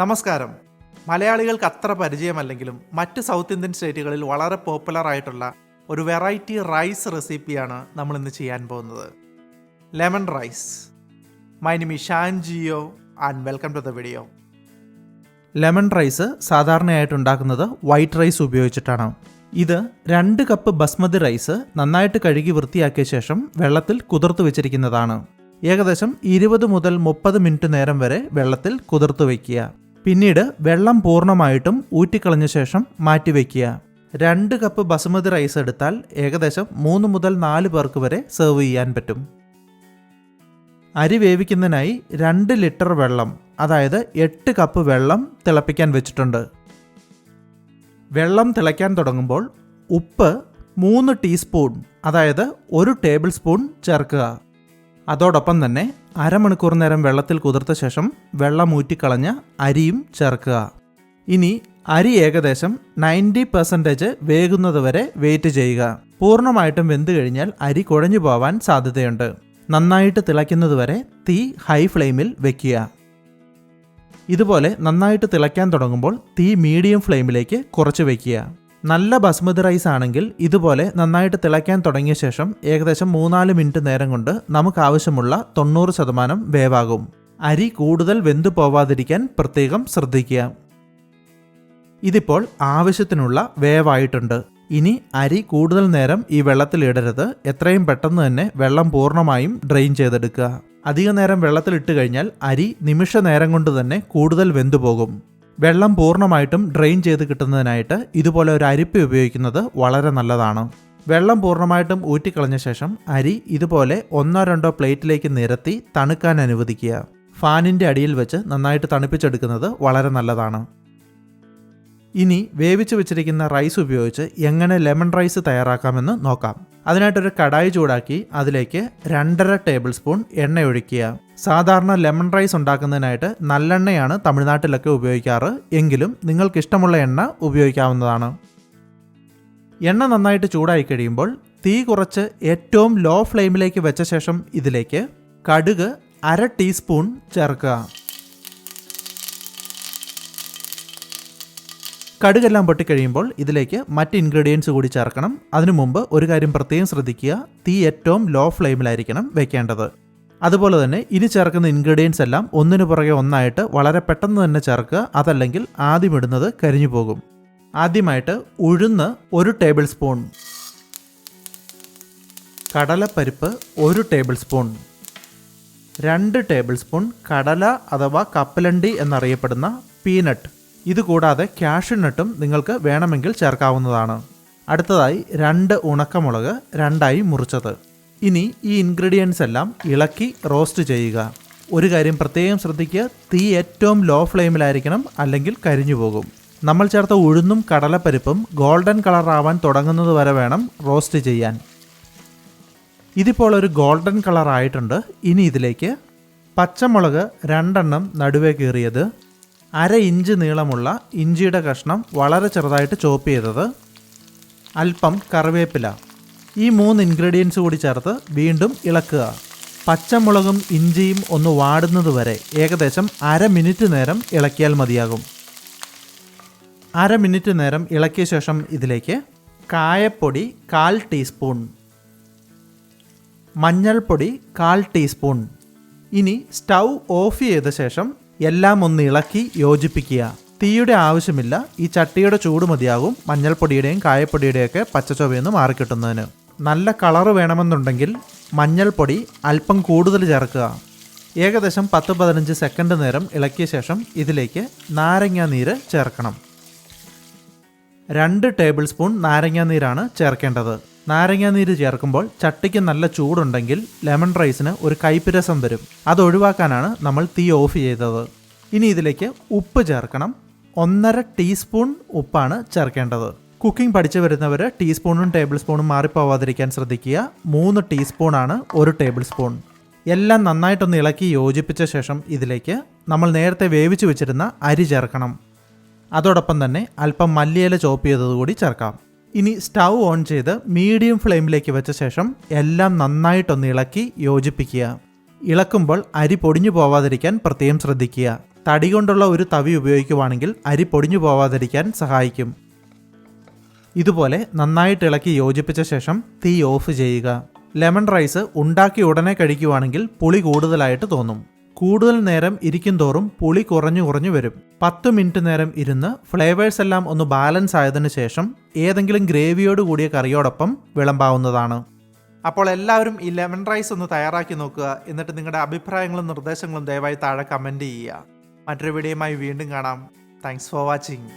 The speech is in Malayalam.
നമസ്കാരം. മലയാളികൾക്ക് അത്ര പരിചയമല്ലെങ്കിലും മറ്റ് സൗത്ത് ഇന്ത്യൻ സ്റ്റേറ്റുകളിൽ വളരെ പോപ്പുലർ ആയിട്ടുള്ള ഒരു വെറൈറ്റി റൈസ് റെസിപ്പിയാണ് നമ്മൾ ഇന്ന് ചെയ്യാൻ പോകുന്നത്. Lemon rice. My Nimi Shan Jio and welcome to the video lemon rice സാധാരണയായിട്ട് ഉണ്ടാക്കുന്നത് വൈറ്റ് റൈസ് ഉപയോഗിച്ചിട്ടാണ്. ഇത് രണ്ട് കപ്പ് ബസ്മതി റൈസ് നന്നായിട്ട് കഴുകി വൃത്തിയാക്കിയ ശേഷം വെള്ളത്തിൽ കുതിർത്ത് വെച്ചിരിക്കുന്നതാണ്. ഏകദേശം ഇരുപത് മുതൽ മുപ്പത് മിനിറ്റ് നേരം വരെ വെള്ളത്തിൽ കുതിർത്ത് വയ്ക്കുക പിന്നീട് വെള്ളം പൂർണമായിട്ടും ഊറ്റിക്കളഞ്ഞ ശേഷം മാറ്റിവെക്കുക. രണ്ട് കപ്പ് ബസുമതി റൈസ് എടുത്താൽ ഏകദേശം മൂന്ന് മുതൽ നാല് പേർക്ക് വരെ സെർവ് ചെയ്യാൻ പറ്റും. അരി വേവിക്കുന്നതിനായി രണ്ട് ലിറ്റർ വെള്ളം അതായത് എട്ട് കപ്പ് വെള്ളം തിളപ്പിക്കാൻ വെച്ചിട്ടുണ്ട്. വെള്ളം തിളയ്ക്കാൻ തുടങ്ങുമ്പോൾ ഉപ്പ് മൂന്ന് ടീസ്പൂൺ അതായത് ഒരു ടേബിൾ സ്പൂൺ ചേർക്കുക. അതോടൊപ്പം തന്നെ അരമണിക്കൂർ നേരം വെള്ളത്തിൽ കുതിർത്ത ശേഷം വെള്ളം ഊറ്റിക്കളഞ്ഞ അരിയും ചേർക്കുക. ഇനി അരി ഏകദേശം നയന്റി പെർസെന്റേജ് വേകുന്നത് വരെ വെയിറ്റ് ചെയ്യുക. പൂർണമായിട്ടും വെന്ത് കഴിഞ്ഞാൽ അരി കുഴഞ്ഞു പോവാൻ സാധ്യതയുണ്ട്. നന്നായിട്ട് തിളയ്ക്കുന്നത് വരെ തീ ഹൈ ഫ്ലെയിമിൽ വെക്കുക. ഇതുപോലെ നന്നായിട്ട് തിളയ്ക്കാൻ തുടങ്ങുമ്പോൾ തീ മീഡിയം ഫ്ലെയിമിലേക്ക് കുറച്ച് വയ്ക്കുക നല്ല ബസ്മതി റൈസ് ആണെങ്കിൽ ഇതുപോലെ നന്നായിട്ട് തിളയ്ക്കാൻ തുടങ്ങിയ ശേഷം ഏകദേശം മൂന്നാൽ മിനിറ്റ് നേരം കൊണ്ട് നമുക്ക് ആവശ്യമുള്ള തൊണ്ണൂറ് ശതമാനം വേവാകും. അരി കൂടുതൽ വെന്തു പോവാതിരിക്കാൻ പ്രത്യേകം ശ്രദ്ധിക്കുക. ഇതിപ്പോൾ ആവശ്യത്തിനുള്ള വേവായിട്ടുണ്ട്. ഇനി അരി കൂടുതൽ നേരം ഈ വെള്ളത്തിൽ ഇടരുത്. എത്രയും പെട്ടെന്ന് തന്നെ വെള്ളം പൂർണമായും ഡ്രെയിൻ ചെയ്തെടുക്കുക. അധിക നേരം വെള്ളത്തിൽ ഇട്ട് കഴിഞ്ഞാൽ അരി നിമിഷ നേരം കൊണ്ട് തന്നെ കൂടുതൽ വെന്തുപോകും വെള്ളം പൂർണമായിട്ടും ഡ്രെയിൻ ചെയ്ത് കിട്ടുന്നതിനായിട്ട് ഇതുപോലെ ഒരു അരിപ്പ ഉപയോഗിക്കുന്നത് വളരെ നല്ലതാണ്. വെള്ളം പൂർണമായിട്ടും ഊറ്റിക്കളഞ്ഞ ശേഷം അരി ഇതുപോലെ ഒന്നോ രണ്ടോ പ്ലേറ്റിലേക്ക് നിരത്തി തണുക്കാൻ അനുവദിക്കുക. ഫാനിന്റെ അടിയിൽ വെച്ച് നന്നായിട്ട് തണുപ്പിച്ചെടുക്കുന്നത് വളരെ നല്ലതാണ്. ഇനി വേവിച്ച് വെച്ചിരിക്കുന്ന റൈസ് ഉപയോഗിച്ച് എങ്ങനെ ലെമൺ റൈസ് തയ്യാറാക്കാമെന്ന് നോക്കാം. അതിനായിട്ടൊരു കടായി ചൂടാക്കി അതിലേക്ക് രണ്ടര ടേബിൾ സ്പൂൺ എണ്ണ ഒഴിക്കുക. സാധാരണ ലെമൺ റൈസ് ഉണ്ടാക്കുന്നതിനായിട്ട് നല്ലെണ്ണയാണ് തമിഴ്നാട്ടിലൊക്കെ ഉപയോഗിക്കാറ്. എങ്കിലും നിങ്ങൾക്ക് ഇഷ്ടമുള്ള എണ്ണ ഉപയോഗിക്കാവുന്നതാണ്. എണ്ണ നന്നായിട്ട് ചൂടായി കഴിയുമ്പോൾ തീ കുറച്ച് ഏറ്റവും ലോ ഫ്ലെയിമിലേക്ക് വെച്ച ശേഷം ഇതിലേക്ക് കടുക് അര ടീസ്പൂൺ ചേർക്കുക. കടുകെല്ലാം പൊട്ടിക്കഴിയുമ്പോൾ ഇതിലേക്ക് മറ്റ് ഇൻഗ്രീഡിയൻസ് കൂടി ചേർക്കണം. അതിനു മുമ്പ് ഒരു കാര്യം പ്രത്യേകം ശ്രദ്ധിക്കുക. തീ ഏറ്റവും ലോ ഫ്ലെയിമിലായിരിക്കണം വെക്കേണ്ടത്. അതുപോലെ തന്നെ ഇനി ചേർക്കുന്ന ഇൻഗ്രീഡിയൻസ് എല്ലാം ഒന്നിനു പുറകെ ഒന്നായിട്ട് വളരെ പെട്ടെന്ന് തന്നെ ചേർക്കുക. അതല്ലെങ്കിൽ ആദ്യം ഇടുന്നത് കരിഞ്ഞു പോകും. ആദ്യമായിട്ട് ഉഴുന്ന് ഒരു ടേബിൾ സ്പൂൺ കടലപ്പരിപ്പ് ഒരു ടേബിൾ സ്പൂൺ രണ്ട് ടേബിൾ സ്പൂൺ കടല അഥവാ കപ്പലണ്ടി എന്നറിയപ്പെടുന്ന പീനട്ട് ഇതുകൂടാതെ കാഷ്യൂനട്ടും നിങ്ങൾക്ക് വേണമെങ്കിൽ ചേർക്കാവുന്നതാണ്. അടുത്തതായി രണ്ട് ഉണക്കമുളക് രണ്ടായി മുറിച്ചത്. ഇനി ഈ ഇൻഗ്രീഡിയൻസ് എല്ലാം ഇളക്കി റോസ്റ്റ് ചെയ്യുക. ഒരു കാര്യം പ്രത്യേകം ശ്രദ്ധിക്കുക തീ ഏറ്റവും ലോ ഫ്ലെയിമിലായിരിക്കണം അല്ലെങ്കിൽ കരിഞ്ഞു പോകും. നമ്മൾ ചേർത്ത ഉഴുന്നും കടലപ്പരിപ്പും ഗോൾഡൻ കളറാവാൻ തുടങ്ങുന്നത് വരെ വേണം റോസ്റ്റ് ചെയ്യാൻ. ഇതിപ്പോൾ ഒരു ഗോൾഡൻ കളർ ആയിട്ടുണ്ട്. ഇനി ഇതിലേക്ക് പച്ചമുളക് രണ്ടെണ്ണം നടുവേ കീറിയത് അര ഇഞ്ച് നീളമുള്ള ഇഞ്ചിയുടെ കഷ്ണം വളരെ ചെറുതായിട്ട് ചോപ്പ് ചെയ്തത് അല്പം കറിവേപ്പില. ഈ മൂന്ന് ഇൻഗ്രീഡിയൻസ് കൂടി ചേർത്ത് വീണ്ടും ഇളക്കുക. പച്ചമുളകും ഇഞ്ചിയും ഒന്ന് വാടുന്നത് വരെ ഏകദേശം അര മിനിറ്റ് നേരം ഇളക്കിയാൽ മതിയാകും. അര മിനിറ്റ് നേരം ഇളക്കിയ ശേഷം ഇതിലേക്ക് കായപ്പൊടി കാൽ ടീസ്പൂൺ മഞ്ഞൾപ്പൊടി കാൽ ടീസ്പൂൺ. ഇനി സ്റ്റൗ ഓഫ് ചെയ്ത ശേഷം എല്ലാം ഒന്ന് ഇളക്കി യോജിപ്പിക്കുക. തീയുടെ ആവശ്യമില്ല. ഈ ചട്ടിയുടെ ചൂട് മതിയാകും. മഞ്ഞൾപ്പൊടിയുടെയും കായപ്പൊടിയുടെയൊക്കെ പച്ചച്ചൊവയൊന്ന് മാറിക്കിട്ടുന്നതിന്. നല്ല കളറ് വേണമെന്നുണ്ടെങ്കിൽ മഞ്ഞൾപ്പൊടി അല്പം കൂടുതൽ ചേർക്കുക. ഏകദേശം പത്ത് പതിനഞ്ച് സെക്കൻഡ് നേരം ഇളക്കിയ ശേഷം ഇതിലേക്ക് നാരങ്ങാ നീര് ചേർക്കണം. രണ്ട് ടേബിൾ സ്പൂൺ നാരങ്ങാ നീരാണ് ചേർക്കേണ്ടത്. നാരങ്ങാ നീര് ചേർക്കുമ്പോൾ ചട്ടിക്ക് നല്ല ചൂടുണ്ടെങ്കിൽ ലെമൺ റൈസിന് ഒരു കയ്പിരസം വരും. അത് ഒഴിവാക്കാനാണ് നമ്മൾ തീ ഓഫ് ചെയ്തത്. ഇനി ഇതിലേക്ക് ഉപ്പ് ചേർക്കണം. ഒന്നര ടീസ്പൂൺ ഉപ്പാണ് ചേർക്കേണ്ടത്. കുക്കിംഗ് പഠിച്ചു വരുന്നവർ ടീസ്പൂണും ടേബിൾ സ്പൂണും മാറിപ്പോവാതിരിക്കാൻ ശ്രദ്ധിക്കുക. മൂന്ന് ടീസ്പൂണാണ് ഒരു ടേബിൾ സ്പൂൺ എല്ലാം നന്നായിട്ടൊന്ന് ഇളക്കി യോജിപ്പിച്ച ശേഷം ഇതിലേക്ക് നമ്മൾ നേരത്തെ വേവിച്ചു വെച്ചിരുന്ന അരി ചേർക്കണം. അതോടൊപ്പം തന്നെ അല്പം മല്ലിയില ചോപ്പ് ചെയ്തത് കൂടി ചേർക്കാം. ഇനി സ്റ്റൗ ഓൺ ചെയ്ത് മീഡിയം ഫ്ലെയിമിലേക്ക് വെച്ച ശേഷം എല്ലാം നന്നായിട്ടൊന്ന് ഇളക്കി യോജിപ്പിക്കുക. ഇളക്കുമ്പോൾ അരി പൊടിഞ്ഞു പോവാതിരിക്കാൻ പ്രത്യേകം ശ്രദ്ധിക്കുക. തടി കൊണ്ടുള്ള ഒരു തവി ഉപയോഗിക്കുവാണെങ്കിൽ അരി പൊടിഞ്ഞു പോവാതിരിക്കാൻ സഹായിക്കും. ഇതുപോലെ നന്നായിട്ട് ഇളക്കി യോജിപ്പിച്ച ശേഷം തീ ഓഫ് ചെയ്യുക. ലെമൺ റൈസ് ഉണ്ടാക്കി ഉടനെ കഴിക്കുവാണെങ്കിൽ പുളി കൂടുതലായിട്ട് തോന്നും. കൂടുതൽ നേരം ഇരിക്കും തോറും പുളി കുറഞ്ഞു കുറഞ്ഞു വരും. പത്ത് മിനിറ്റ് നേരം ഇരുന്ന് ഫ്ലേവേഴ്സ് എല്ലാം ഒന്ന് ബാലൻസ് ആയതിനു ശേഷം ഏതെങ്കിലും ഗ്രേവിയോട് കൂടിയ കറിയോടൊപ്പം വിളമ്പാവുന്നതാണ്. അപ്പോൾ എല്ലാവരും ഈ ലെമൺ റൈസ് ഒന്ന് തയ്യാറാക്കി നോക്കുക. എന്നിട്ട് നിങ്ങളുടെ അഭിപ്രായങ്ങളും നിർദ്ദേശങ്ങളും ദയവായി താഴെ കമന്റ് ചെയ്യുക. മറ്റൊരു വീഡിയോയുമായി വീണ്ടും കാണാം. Thanks for watching